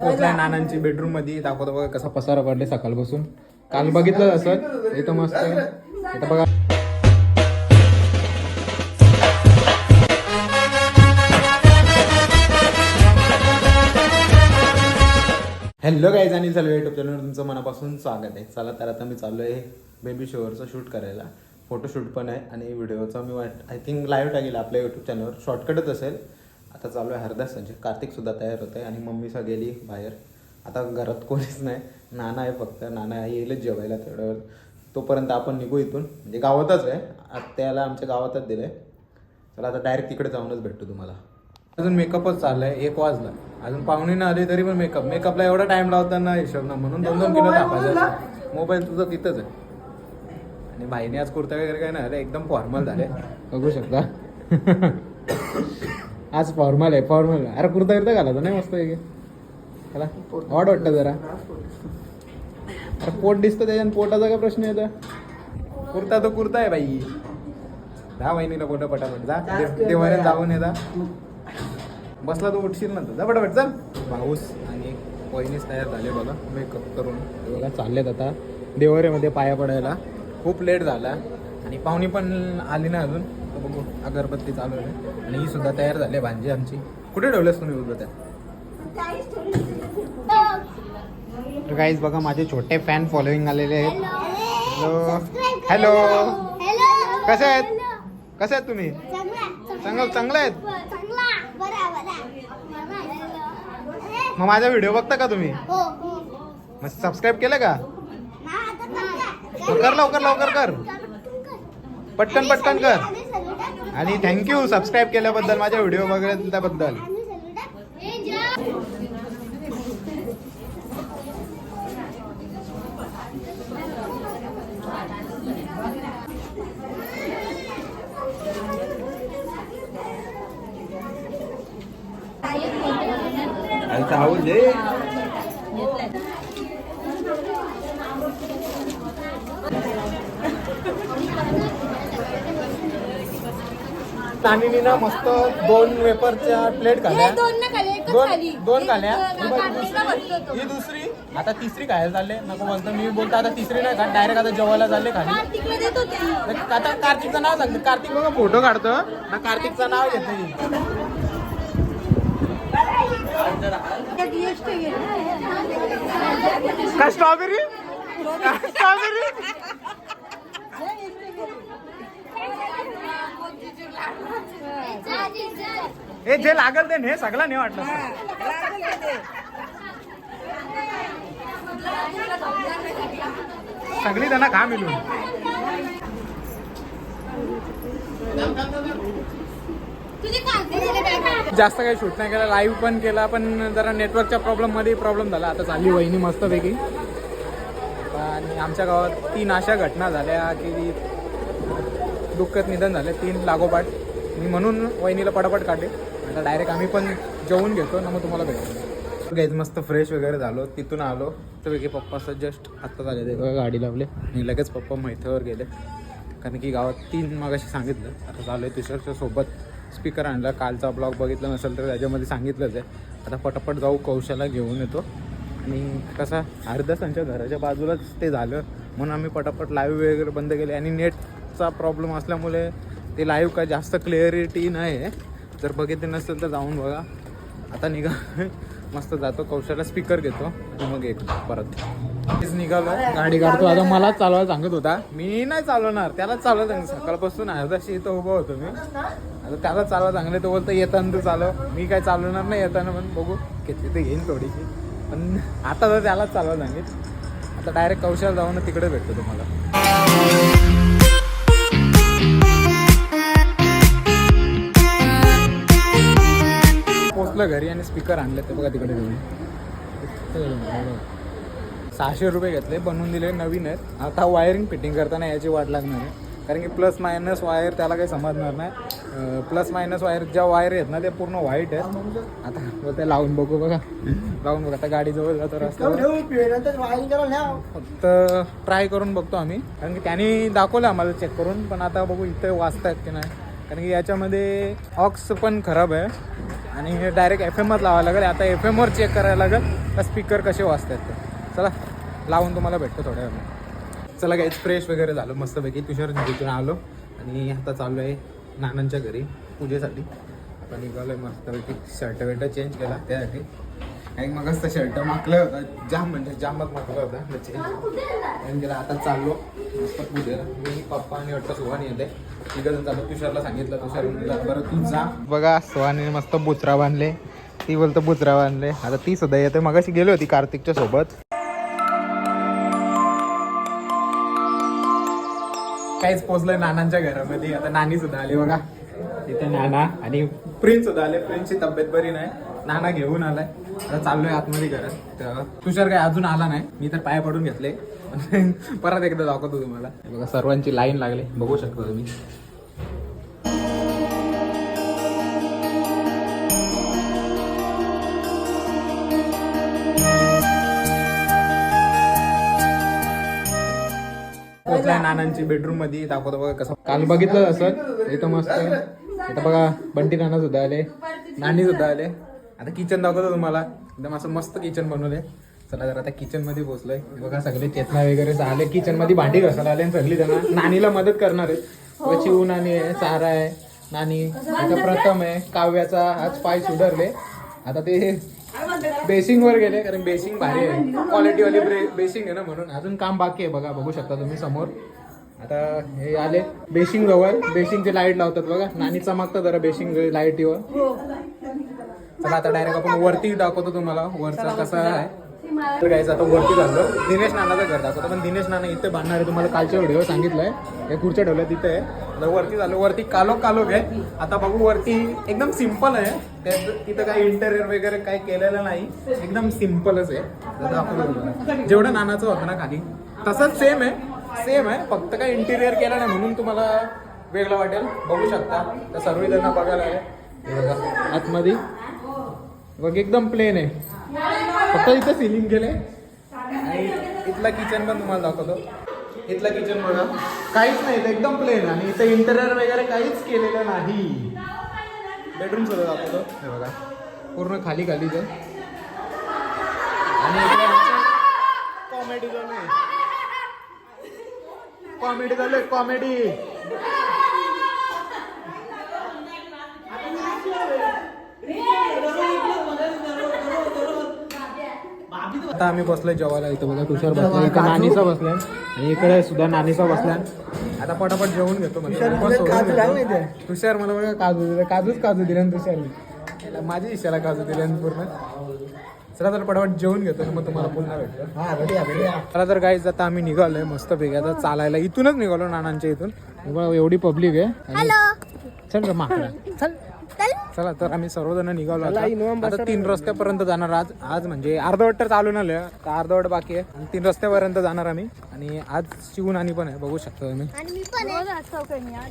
पोचलाय नानांची बेडरूममध्ये दाखवतो बघा कसा पसारा पडले सकाळपासून. काल बघितलं असं? इथं मस्त आहे. इथं बघा. हॅलो गाईज आणि चालू युट्यूब चॅनलवर तुमचं मनापासून स्वागत आहे. चला तर आता मी चालू आहे बेबी शोअरचं शूट करायला. फोटोशूट पण आहे आणि व्हिडिओचं मी वाट आय थिंक लाईव्ह टाकेल आपल्या यूट्यूब चॅनलवर शॉर्टकटच असेल. आता चालू आहे हरदास संजय कार्तिकसुद्धा तयार होत आहे आणि मम्मीसा गेली बाहेर. आता घरात कोणीच नाही. नाना आहे फक्त. नाना येईलच जेवायला तेवढ्या तोपर्यंत आपण निघू इथून. म्हणजे गावातच आहे. आत्याला आमच्या गावातच दिलं आहे चला आता डायरेक्ट तिकडे जाऊनच भेटतो तुम्हाला. अजून मेकअपच चाललाय एक वाजला. अजून पाहुणे ना आली तरी पण मेकअप. मेकअपला एवढा टाइम लावताना हिशोब ना म्हणून दोन दोन किलो तापायचा मोबाईल तुझा तिथंच आहे. आणि भाईने आज कुर्ता वगैरे काय नाही एकदम फॉर्मल झाले. बघू शकता. आज फॉर्मल आहे फॉर्मल अरे कुर्ता बिर्ता घालायचा नाही मस्त आहे. ऑड वाटतं जरा. अरे पोट दिसतं त्याच्यानं पोटाचा काय प्रश्न येतो कुर्ता तो कुर्ता आहे बाई. दहा महिनीला फोटो पटापट जा. देवाऱ्यात जाऊन येता बसला तो उठशील नंतर जा पटापट चल. पाऊस आणि वहिनीच तयार झाले बघा. मेकअप करून. बघा चाललेत आता. देवाऱ्यामध्ये पाया पडायला. खूप लेट झाला. आणि पाहुणी पण आली ना अजून. तर बघू अगरबत्ती चालू आहे. आणि ही सुद्धा तयार झाली आहे भांजी आमची. कुठे ठेवलेस तुम्ही उभं त्या तर काहीच बघा माझे छोटे फॅन फॉलोईंग आलेले आहेत. हॅलो हॅलो कसे आहेत? कसे आहेत तुम्ही? चांगलं चांगले आहेत? मग माझा व्हिडिओ बघता का तुम्ही? मग सबस्क्राईब केलं का? कर लवकर लवकर कर. पटकन पटकन कर. आणि थँक्यू सबस्क्राईब केल्याबद्दल माझ्या व्हिडिओ बघितल्याबद्दल. तानीनी ना मस्त दोन वेपरच्या प्लेट खाल्ल्या दोन दोन खाली. दोन खाल्ल्या एक, ही दुसरी. आता तिसरी खायला चालले. नको बोलतो मी बोलतो आता तिसरी नाही खात. डायरेक्ट आता जेवायला चालले खाली. आता कार्तिकचं नाव सांगतो. कार्तिक बघा फोटो काढतो. ना कार्तिकचं नाव घेतो काय स्ट्रॉबेरी स्ट्रॉबेरी हे जे लागल ते हे सगळं नाही वाटलं. सगळी त्यांना खा मिळून तुझी जास्त काही शूट नाही केला लाईव्ह पण केला पण जरा नेटवर्कच्या प्रॉब्लेममध्ये प्रॉब्लेम झाला. आता चालली वहिनी मस्तपैकी. आणि आमच्या गावात तीन अशा घटना झाल्या की दुःखत निधन झाले. तीन लागोपाठ. मी म्हणून वहिनीला पटापट काढले. आता डायरेक्ट आम्ही पण जेवून घेतो ना मग तुम्हाला भेटतो गाईज मस्त फ्रेश वगैरे झालो. तिथून आलो. तर पप्पा असं जस्ट आत्ता झाले ते. बघा गाडी लावले. आणि लगेच पप्पा मैथ्यावर गेले. कारण की गावात तीन मग सांगितलं. आता चालू आहे तिसऱ्याच्या सोबत. स्पीकर आणला. कालचा ब्लॉग बघितला नसेल तर त्याच्यामध्ये सांगितलंच आहे. आता पटापट जाऊ कौशाला घेऊन येतो. आणि कसा अर्धा त्यांच्या घराच्या बाजूलाच ते झालं. म्हणून आम्ही पटापट लाईव्ह वगैरे बंद केले. आणि नेटचा प्रॉब्लेम असल्यामुळे ते लाईव्ह काय जास्त क्लिअरिटी नाही आहे जर बघितले नसेल तर जाऊन बघा. आता निघा. मस्त जातो कौशाला स्पीकर घेतो मग एक परत. तेच निघालो गाडी काढतो. आता मला चालवायला सांगत होता मी नाही चालवणार त्याला चालवत सांग सकाळपासून अर्धाशी इथं उभा होतो मी. आता त्याला चालवा चांगले तो बोलतो येताना तर चालव. मी काय चालवणार नाही येताना पण बघू. घेतली तर घेईन थोडीशी. पण आता तर त्यालाच चालवा सांगेल आता डायरेक्ट कौशल जाऊन तिकडे भेटतो तुम्हाला. पोचलं घरी आणि स्पीकर आणले ते बघा तिकडे घेऊन. सहाशे रुपये घेतले बनवून दिले नवीन आहेत. आता वायरिंग फिटिंग करताना याची वाट लागणार आहे. कारण की प्लस मायनस वायर त्याला काही समजणार नाही. प्लस मायनस वायर ज्या वायर आहेत ना ते पूर्ण व्हाईट आहेत. आता ते लावून बघू बघा. लावून बघा आता गाडी जवळ जातो फक्त ट्राय करून बघतो आम्ही. कारण की त्यांनी दाखवलं आम्हाला चेक करून पण आता बघू इथे वाचतायत की नाही. कारण की याच्यामध्ये ऑक्स पण खराब आहे. आणि डायरेक्ट एफ एमच लावायला लागेल. आता एफ एमवर चेक करायला लागेल का स्पीकर कसे वाचतात ते. चला लावून तुम्हाला भेटतो थोड्या वेळाने. चला काही फ्रेश वगैरे झालो. मस्तपैकी तुषार तिथून आलो. आणि आता चाललो आहे नानांच्या घरी पूजेसाठी. आता निघालो आहे मस्तपैकी. शर्ट वेट चेंज केला त्यासाठी. आणि मग असं शर्ट मागलं होतं. जाम म्हणजे जामच मागलं होतं. चेंज गेला आता चाललो. मस्त पूजेला. मी पप्पा आणि वाटतं सुहानी येते. तुषारला सांगितलं तुषार म्हणला, बरं तू जा. बघा सुहानी मस्त बुचरा बांधले. ती बोलतो बुचरा बांधले. आता ती सुद्धा येते. मगाशी गेली होती कार्तिकच्या सोबत. काहीच पोचलंय नानांच्या घरामध्ये. आता नानी सुद्धा आली बघा. तिथे नाना आणि प्रिन्स सुद्धा आले. प्रिन्सची तब्येत बरी नाही. नाना घेऊन आलाय. आता चाललोय आतमध्ये घरात. तर तुषार काय अजून आला नाही. मी तर पाय पडून घेतले. परत एकदा दाखवतो तुम्हाला. बघा सर्वांची लाईन लागली. बघू शकता तुम्ही. पोचलाय नानांची बेडरूममध्ये दाखवतो बघा कसं. काल बघितलं असं? इथं मस्त. इथं बघा बंटी नाना सुद्धा आले. नानी सुद्धा आले. आता किचन दाखवतो तुम्हाला. एकदम असं मस्त किचन बनवलंय. चला जर आता किचनमध्ये पोहोचलोय. हे बघा सगळे चेतना वगैरे आले किचनमध्ये भांडी घासायला आले आणि सगळी त्यांना नानीला मदत करणार आहे चिवून आणि आहे सारा आहे नानी. आता प्रथम आहे काव्याचा आज पाय सुधारले. आता ते बेसिंग वर गेले कारण बेसिंग भारी आहे. क्वालिटी वाली बेसिंग आहे ना म्हणून. अजून काम बाकी आहे बघा बघू शकता तुम्ही समोर. आता हे आले. बेसिंग जवळ. बेसिंगची लाइट लावतात बघा. नाणी चमकतात जरा बेसिंग लाईटीवर चला आता डायरेक्ट आपण वरती दाखवतो तुम्हाला. वरचा कसा आहे. तर आता वरती झालं दिनेश नानाचं घर दाखवतो. पण दिनेश नाना इथे बांधणार आहे. तुम्हाला कालच्या व्हिडिओ सांगितलंय. हे खुर्च्या ठेवल्या तिथे आहे आता वरती झालो. वरती कालो कालो आहे आता बघू वरती एकदम सिंपल आहे. त्यात तिथं काही इंटेरियर वगैरे काही केलेलं नाही. एकदम सिम्पलच आहे. आता जेवढं नानाचं होतं ना खाली तसंच सेम आहे. सेम आहे. फक्त काही इंटेरियर केलं नाही म्हणून तुम्हाला वेगळं वाटेल. बघू शकता. तर सर्व जण बघायला आहे. आतमध्ये. बघ एकदम प्लेन आहे. फक्त इथं सिलिंग केले आणि इथला किचन पण तुम्हाला दाखवतो. इथला किचन बघा. काहीच नाही इथं एकदम प्लेन आणि इथं इंटेरियर वगैरे काहीच केलेलं नाही. बेडरूम सुद्धा दाखवतो. हे बघा. पूर्ण खाली खाली ते आणि कॉमेडी चालू कॉमेडी झालं आहे कॉमेडी आता आम्ही बसलोय जेवायला इथं बघा तुषार बसलाय. इथं नानीचा बसलाय. आणि इकडे सुद्धा नानीचा बसलाय. आता पटापट जेवून घेतो म्हणजे. तुषार मला बघा काजू दिले. काजूच काजू दिले ना तुषारने. माझी इशाला काजू दिले पूर्ण. चला तर पटापट जेवून घेतो मग तुम्हाला पुन्हा भेटतो. चला तर गाईज आता आम्ही निघालोय मस्त पैकी. आता चालायला इथूनच निघालो नानांच्या इथून. बघा एवढी पब्लिक आहे. चल रे माकडा. चल. चला. तर आम्ही सर्वजण निघालो आता. आता तीन रस्त्यापर्यंत जाणार आज. आज म्हणजे अर्धवट तर चालून आलोय तर अर्धवट बाकी आहे. आणि तीन रस्त्यापर्यंत जाणार आम्ही. आणि आज शिवून आणि पण आहे. बघू शकतो आणि मी पण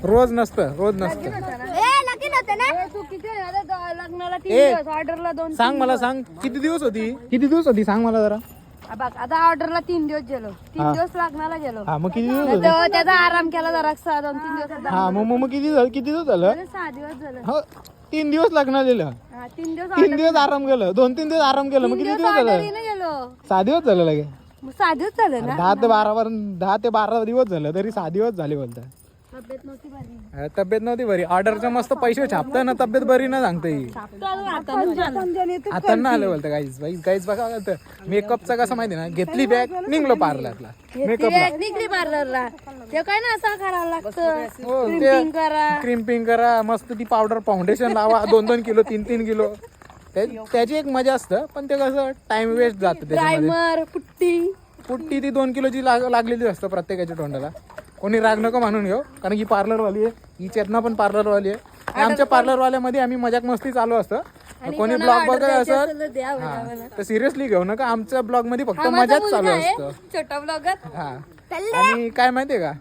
रोज नसतं. रोज नसतं. ए, लगीन होतं ना? तू किती आता द- लग्नाला तीन ए, दिवस ऑर्डरला दोन सांग मला सांग. किती दिवस होती? किती दिवस होती? सांग मला जरा. बघ आता ऑर्डरला तीन दिवस गेलो. तीन हा. दिवस लग्नाला गेलो. हा मग किती दिवस तर त्याचा आराम केला जरा सहा दोन तीन दिवस हा मग मग मग किती झालं? किती दिवस झालं? सहा दिवस झालं. हो तीन दिवस लग्न दिलं. हा, तीन दिवस तीन दिवस आराम केलं. दोन तीन दिवस आराम केलं. मग किती दिवस झालं? ऑर्डरीने गेलो. सहा दिवस झालं लगे. मग सहा दिवस झालं ना? दहा ते बारा पर्यंत दहा ते बारा दिवस झालं तरी सहा दिवस झाले बोलतात. अरे तब्येत नव्हती बरी. ऑर्डरच्या मस्त पैसे छापताय ना तब्येत बरी ना सांगता. आता ना आलं बोलतं काहीच बाई काहीच बघा तर मेकअपचा कसं माहिती ना? घेतली बॅग निघलो पार्लरला मेकअपला ती निघली पार्लरला ते काय ना असं करावं लागतं. हो ते क्रिम्पिंग करा. क्रिम्पिंग करा. मस्त ती पावडर फाउंडेशन लावा. दोन दोन किलो तीन तीन किलो. त्या- त्याची एक मजा असतं पण ते कसं टाइम वेस्ट जातं त्याच्यामध्ये. Primer putty. पुट्टी ती दोन किलोची लाग लागलेली असतं प्रत्येकाच्या तोंडाला. कोणी राग नको मानून घेऊ कारण की पार्लरवाली आहे. ही चेतना पण पार्लरवाली आहे. आणि आमच्या पार्लरवाल्यामध्ये आम्ही मजाक मस्ती चालू असतं. कोणी ब्लॉग बघत असेल असेल तर हा, सिरियसली घेऊ नका. आमच्या ब्लॉगमध्ये फक्त मजाच चालू आहे असतं. छोटा हा. आणि काय माहितीये का?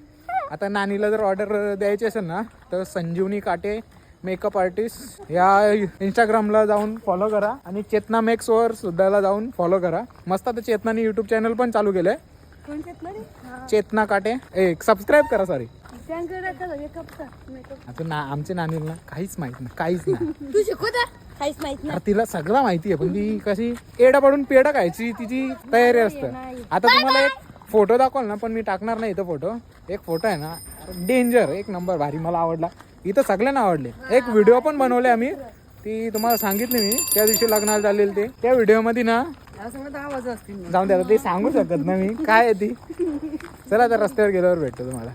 आता नानीला जर ऑर्डर द्यायची असेल ना तर संजीवनी काटे मेकअप आर्टिस्ट या इंस्टाग्रामला जाऊन फॉलो करा. आणि चेतना मेक्सवर सुद्धा जाऊन फॉलो करा. मस्त आता चेतनाने यूट्यूब चॅनल पण चालू केलंय. रे? चेतना काटे. एक सबस्क्राईब करा सॉरी त्यांकडे का मेकअपचा मेकअप. आता ना आमच्या नानीला काहीच माहीत नाही काहीच नाही. तू शिकवता? काहीच माहीत नाही. अरे तिला सगळं माहिती आहे पण ती कशी एडा पडून पेडा खायची तिची तयारी असते. आता तुम्हाला एक फोटो दाखवाल ना पण मी टाकणार नाही इथं फोटो. एक फोटो आहे ना डेंजर एक नंबर भारी मला आवडला. इथं सगळ्यांना आवडले. एक व्हिडिओ पण बनवले आम्ही. ती तुम्हाला सांगितली मी त्या दिवशी लग्नाला चाललेली ते. त्या व्हिडिओमध्ये ना जाऊन द्या ते सांगू शकत ना मी. काय आहे ती? चला तर रस्त्यावर गेल्यावर भेटतो तुम्हाला.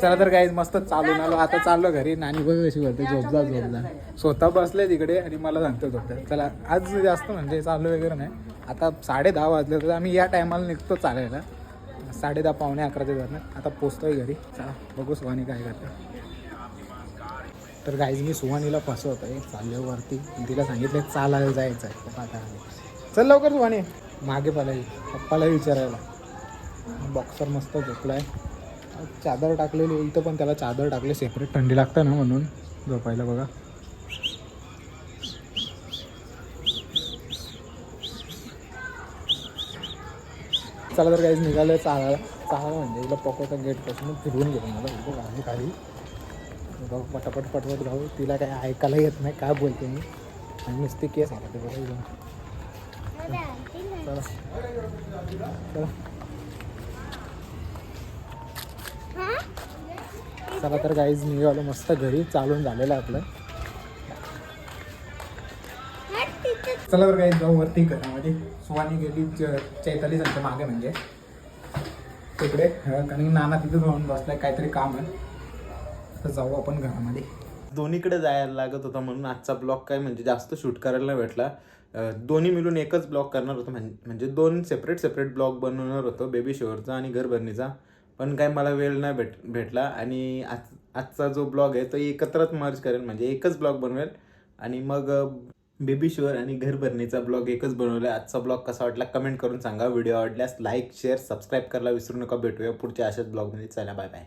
चला तर काही मस्त चालून आलो. आता चाललो घरी. नानी बघ कशी करते झोपजा झोपजा स्वतः बसले तिकडे आणि मला सांगतो झोपता चला आज जास्त म्हणजे चाललो वगैरे नाही. आता साडे दहा वाजले तर आम्ही या टायमाला निघतो चालायला. साडे दहा पावणे अकराच्या दरम्यान आता पोचतोय घरी. चला बघू सुहानी काय करते. तर गाईज मी सुहानीला फसवतोय. चालल्यावरती. तिला सांगितलं चालायला जायचं आहे आता चल लवकर सुहानी मागे पळायला पप्पाला विचारायला. बॉक्सर मस्त झोपलाय. चादर टाकलेली इथं पण त्याला चादर टाकले सेपरेट थंडी लागतं ना म्हणून. झोपायला बघा. चला तर काहीच निघालं चालायला. चालायला म्हणजे इला पकोचा गेटपासून फिरवून गेलो मला इथं खाली खाली. बघ पटापट पटपट घाऊ तिला काय ऐकायला येत नाही काय बोलते मी. आणि नुसती केस आला. ते बघा चला. चला तर काहीच निघालो मस्त घरी. चालून झालेलं आहे आपलं. चला बरं काही जाऊ वरती घरामध्ये. सुवानी गेली च- चैताली त्यांच्या मागे म्हणजे. तिकडे कारण की नाना तिथे जाऊन बसलाय काहीतरी काम आहे. तर जाऊ आपण घरामध्ये. दोन्हीकडे जायला लागत होता म्हणून आजचा ब्लॉग काय म्हणजे जास्त शूट करायला नाही भेटला. दोन्ही मिळून एकच ब्लॉग करणार होतो म्हणजे दोन सेपरेट सेपरेट ब्लॉग बनवणार होतो बेबी शोअरचा आणि घरभरणीचा. पण काय मला वेळ नाही भेट भेटला आणि आज आजचा जो ब्लॉग आहे तो एकत्रच मर्ज करेल म्हणजे एकच ब्लॉग बनवेल. आणि मग बेबी शोअर आणि घरभरणीचा ब्लॉग एकच बनवला. आजचा ब्लॉग कसा वाटला कमेंट करून सांगा. व्हिडिओ आवडल्यास लाईक शेअर सबस्क्राईब करायला विसरू नका. भेटूया पुढच्या अशाच ब्लॉगमध्ये. चला बाय बाय